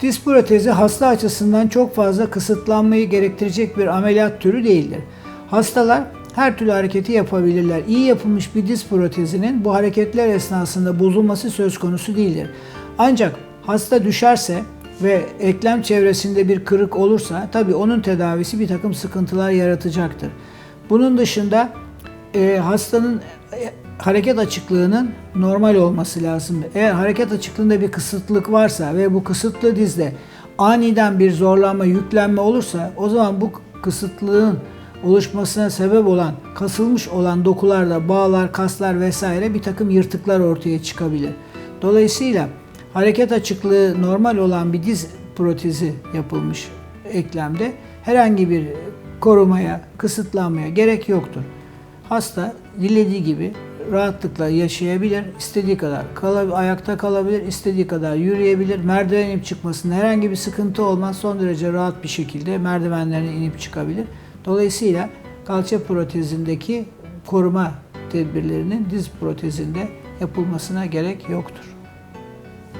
Diz protezi hasta açısından çok fazla kısıtlanmayı gerektirecek bir ameliyat türü değildir. Hastalar her türlü hareketi yapabilirler. İyi yapılmış bir diz protezinin bu hareketler esnasında bozulması söz konusu değildir. Ancak hasta düşerse ve eklem çevresinde bir kırık olursa tabii onun tedavisi bir takım sıkıntılar yaratacaktır. Bunun dışında e, hastanın hareket açıklığının normal olması lazım. Eğer hareket açıklığında bir kısıtlık varsa ve bu kısıtlı dizde aniden bir zorlanma, yüklenme olursa o zaman bu kısıtlığın oluşmasına sebep olan, kasılmış olan dokularda bağlar, kaslar vesaire bir takım yırtıklar ortaya çıkabilir. Dolayısıyla hareket açıklığı normal olan bir diz protezi yapılmış eklemde herhangi bir korumaya, kısıtlanmaya gerek yoktur. Hasta dilediği gibi rahatlıkla yaşayabilir, istediği kadar kalab- ayakta kalabilir, istediği kadar yürüyebilir. Merdiven inip çıkmasında herhangi bir sıkıntı olmaz. Son derece rahat bir şekilde merdivenlerine inip çıkabilir. Dolayısıyla kalça protezindeki koruma tedbirlerinin diz protezinde yapılmasına gerek yoktur.